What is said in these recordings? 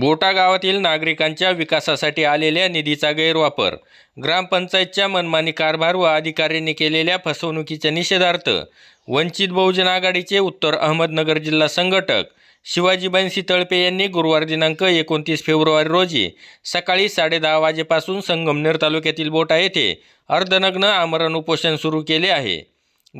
बोटा गावातील नागरिकांच्या विकासासाठी आलेल्या निधीचा गैरवापर. ग्रामपंचायतच्या मनमानी कारभार व अधिकाऱ्यांनी केलेल्या फसवणुकीच्या निषेधार्थ वंचित बहुजन आघाडीचे उत्तर अहमदनगर जिल्हा संघटक शिवाजीबाईन बनसी तळपे यांनी गुरुवार दिनांक एकोणतीस फेब्रुवारी रोजी सकाळी साडेदहा वाजेपासून संगमनेर तालुक्यातील बोटा येथे अर्धनग्न आमरण उपोषण सुरू केले आहे.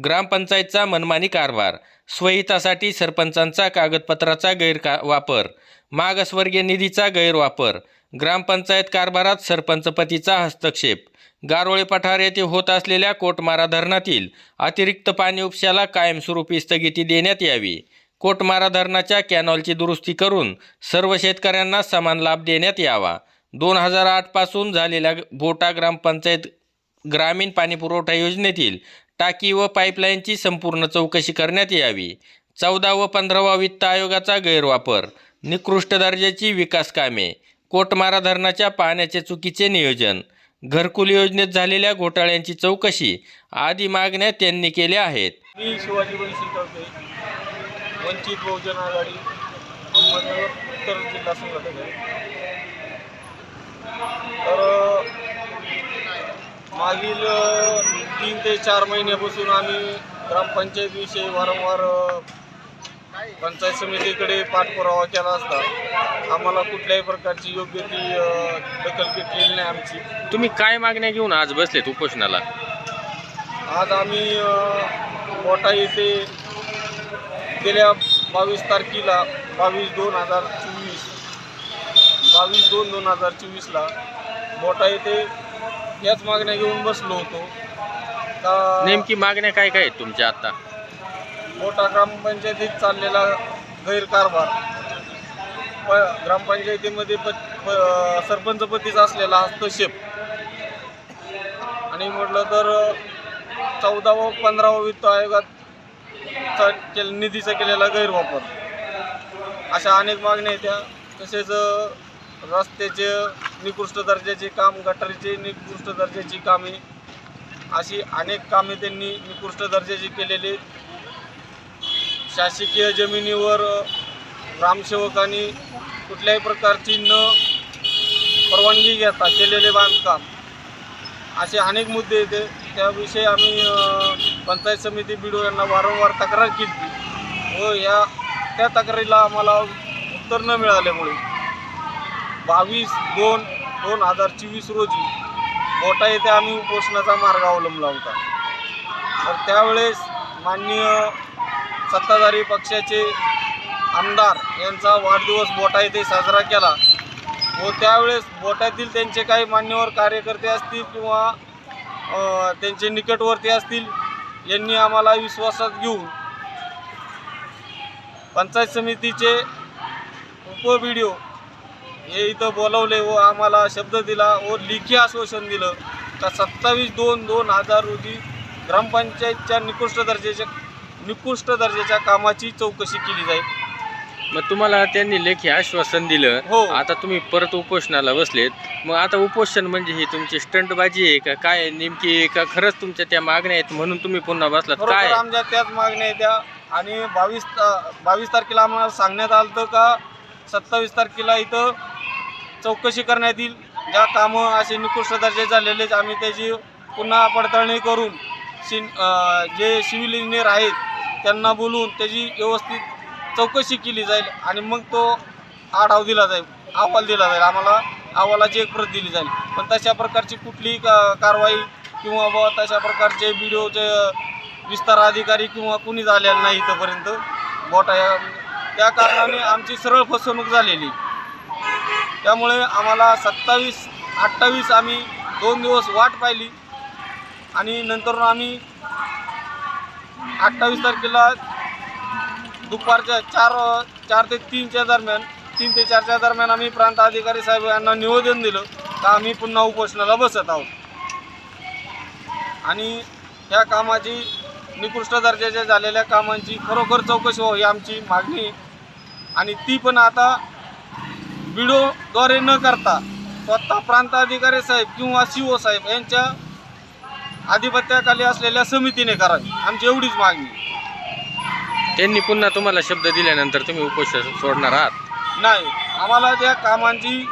ग्रामपंचायतचा मनमानी कारभार स्वहितासाठी सरपंचांचा कागदपत्राचा गैरका वापर मागासवर्गीय निधीचा गैरवापर. ग्रामपंचायत कारभारात सरपंचपतीचा हस्तक्षेप. गारोळे पठार येथे होत असलेल्या कोटमारा धरणातील अतिरिक्त पाणी उपशाला कायमस्वरूपी स्थगिती देण्यात यावी. कोटमारा धरणाच्या कॅनॉलची दुरुस्ती करून सर्व शेतकऱ्यांना समान लाभ देण्यात यावा. दोन हजार आठपासून झालेल्या बोटा ग्रामपंचायत ग्रामीण पाणीपुरवठा योजनेतील टाकी व पाईपलाईनची संपूर्ण चौकशी करण्यात यावी. चौदा व पंधरावा वित्त आयोगाचा गैरवापर. निकृष्ट दर्जाची विकास कामे कोटमारा धरणाच्या पाण्याचे चुकीचे नियोजन घरकुल योजनेत झालेल्या घोटाळ्यांची चौकशी आदी मागण्या त्यांनी केल्या आहेत. मी शिवाजी वंचित बहुजन आघाडी उत्तर जिल्हा संघटक आहे. तर मागील तीन ते चार महिन्यापासून आम्ही ग्रामपंचायतीविषयी वारंवार पंचायत समितीकडे पाठपुरावा केला असता आम्हाला कुठल्याही प्रकारची योग्य ती दखल घेतलेली नाही आमची. तुम्ही काय मागण्या घेऊन आज बसलेत उपोषणाला? आज आम्ही कोटा येथे गेल्या बावीस तारखेला बावीस दोन हजार चोवीस बावीस दोन दोन हजार चोवीसला मोठा येथे याच मागण्या घेऊन बसलो होतो. का नेमकी मागण्या काय काय आहेत तुमच्या आता? मोठा ग्रामपंचायतीत चाललेला गैरकारभार. प ग्रामपंचायतीमध्ये प प- सरपंचपतीचा असलेला हस्तक्षेप आणि म्हटलं तर चौदा व पंधरावा वित्त आयोगात केल निधीचा केलेला गैरवापर. अशा अनेक मागण्या येत्या तसेच रस्त्याचे निकृष्ट दर्जाचे काम गटारीचे निकृष्ट दर्जाची कामे अशी अनेक कामे त्यांनी निकृष्ट दर्जाची केलेली शासकीय जमिनीवर ग्रामसेवकांनी कुठल्याही प्रकारची न परवानगी घेता केलेले बांधकाम. असे अनेक मुद्दे येते. त्याविषयी आम्ही पंचायत समिती बिडो यांना वारंवार तक्रार केली. व या त्या तक्रारीला आम्हाला उत्तर न मिळाल्यामुळे बावीस दोन दोन हजार चोवीस रोजी मोठा येथे आम्ही उपोषणाचा मार्ग अवलंबला होता. तर त्यावेळेस माननीय सत्ताधारी पक्षाचे आमदार यांचा वाढदिवस बोटा येथे साजरा केला. व त्यावेळेस बोटातील त्यांचे काही मान्यवर कार्यकर्ते असतील किंवा त्यांचे निकटवर्ती असतील यांनी आम्हाला विश्वासात घेऊन पंचायत समितीचे उप व्हिडिओ हे इथं बोलवले व आम्हाला शब्द दिला व लेखी आश्वासन दिलं. का सत्तावीस दोन दोन हजार रोजी ग्रामपंचायतच्या निकृष्ट दर्जाच्या निकृष्ट दर्जाच्या कामाची चौकशी केली जाईल. मग तुम्हाला त्यांनी लेखी आश्वासन दिलं. हो. आता तुम्ही परत उपोषणाला बसलेत. मग आता उपोषण म्हणजे ही तुमची स्टंटबाजी आहे का? काय? नेमकी का? खरंच तुमच्या त्या मागण्या आहेत म्हणून तुम्ही पुन्हा बसलात? काय? आमच्या त्याच मागण्या आहेत त्या. आणि बावीस बावीस तारखेला आम्हाला सांगण्यात आलं होतं का सत्तावीस तारखेला इथं चौकशी करण्यात येईल. ज्या कामं असे निकृष्ट दर्जे झालेले आहेत, आम्ही त्याची पुन्हा पडताळणी करून सिन अं, जे सिव्हिल इंजिनियर आहेत त्यांना बोलून त्याची व्यवस्थित चौकशी केली जाईल आणि मग तो आढाव दिला जाईल अहवाल दिला जाईल. आम्हाला अहवालाची एक प्रत दिली जाईल. पण तशा प्रकारची कुठलीही का कारवाई किंवा ब तशा प्रकारचे व्हिडिओचे विस्तार अधिकारी किंवा कुणी झालेलं नाही इथंपर्यंत. बोटा या त्या कारणाने आमची सरळ फसवणूक झालेली. त्यामुळे आम्हाला सत्तावीस अठ्ठावीस आम्ही दोन दिवस वाट पाहिली. आणि नंतर आम्ही अठ्ठावीस तारखेला दुपारच्या चार चार ते तीनच्या दरम्यान तीन ते चारच्या दरम्यान आम्ही प्रांत अधिकारी साहेब यांना निवेदन दिलं का आम्ही पुन्हा उपोषणाला बसत आहोत. आणि या कामाची निकृष्ट दर्जाच्या झालेल्या कामांची खरोखर चौकशी व्हावी आमची मागणी आणि ती पण आता व्हिडिओद्वारे न करता स्वतः प्रांत अधिकारी साहेब किंवा सी ओ साहेब यांच्या आधिपत्याखाली असलेल्या समितीने करावी. आमची एवढीच मागणी. त्यांनी पुन्हा तुम्हाला शब्द दिल्यानंतर तुम्ही उपोषण सोडणार आहात? नाही. आम्हाला त्या कामांची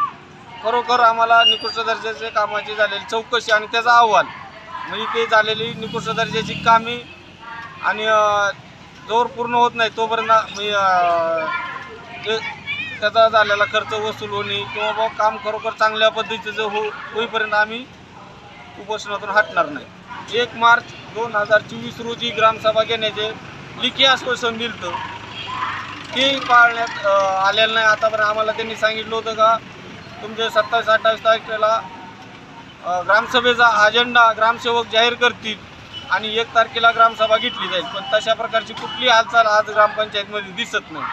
खरोखर आम्हाला निकृष्ट दर्जाच्या कामाची झालेली चौकशी आणि त्याचा अहवाल. म्हणजे ते झालेली निकृष्ट दर्जाची कामे आणि अ, जोवर पूर्ण होत नाही तोपर्यंत अ, ते त्याचा झालेला खर्च वसूल होणे किंवा बुवा काम खरोखर चांगल्या पद्धतीचं हो होईपर्यंत आम्ही उपोषणातून हटणार नाही. एक मार्च दोन हजार चोवीस रोजी ग्रामसभा घेण्याचे लिखी आश्वासन दिलं ते पाळण्यात आलेलं नाही. आतापर्यंत आम्हाला त्यांनी सांगितलं होतं का तुमचे सत्तावीस अठ्ठावीस तारखेला ग्रामसभेचा अजेंडा ग्रामसेवक जाहीर करतील आणि एक तारखेला ग्रामसभा घेतली जाईल. पण तशा प्रकारची कुठली हालचाल आज ग्रामपंचायतमध्ये दिसत नाही.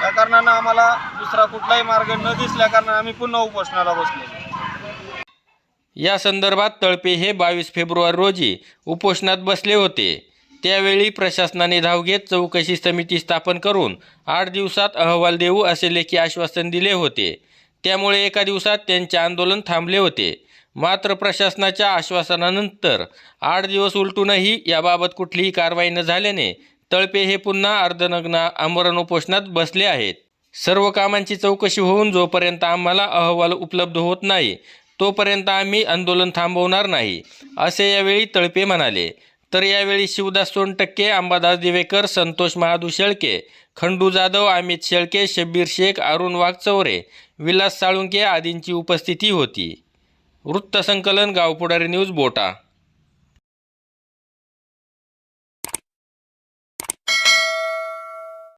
त्या कारणानं आम्हाला दुसरा कुठलाही मार्ग न दिसल्या कारणानं आम्ही पुन्हा उपोषणाला बसलो या संदर्भात तळपे हे बावीस फेब्रुवारी रोजी उपोषणात बसले होते. त्यावेळी प्रशासनाने धाव घेत चौकशी समिती स्थापन करून आठ दिवसात अहवाल देऊ असे लेखी आश्वासन दिले होते. त्यामुळे एका दिवसात त्यांचे आंदोलन थांबले होते. मात्र प्रशासनाच्या आश्वासनानंतर आठ दिवस उलटूनही याबाबत कुठलीही कारवाई न झाल्याने तळपे हे पुन्हा अर्धनग्न आमरण उपोषणात बसले आहेत. सर्व कामांची चौकशी होऊन जोपर्यंत आम्हाला अहवाल उपलब्ध होत नाही तोपर्यंत आम्ही आंदोलन थांबवणार नाही असे यावेळी तळपे म्हणाले. तर यावेळी शिवदास सोनटक्के अंबादास दिवेकर संतोष महादू शेळके खंडू जाधव अमित शेळके शब्बीर शेख अरुण वाघचौरे विलास साळुंके आदींची उपस्थिती होती. वृत्तसंकलन गावपुढारी न्यूज बोटा.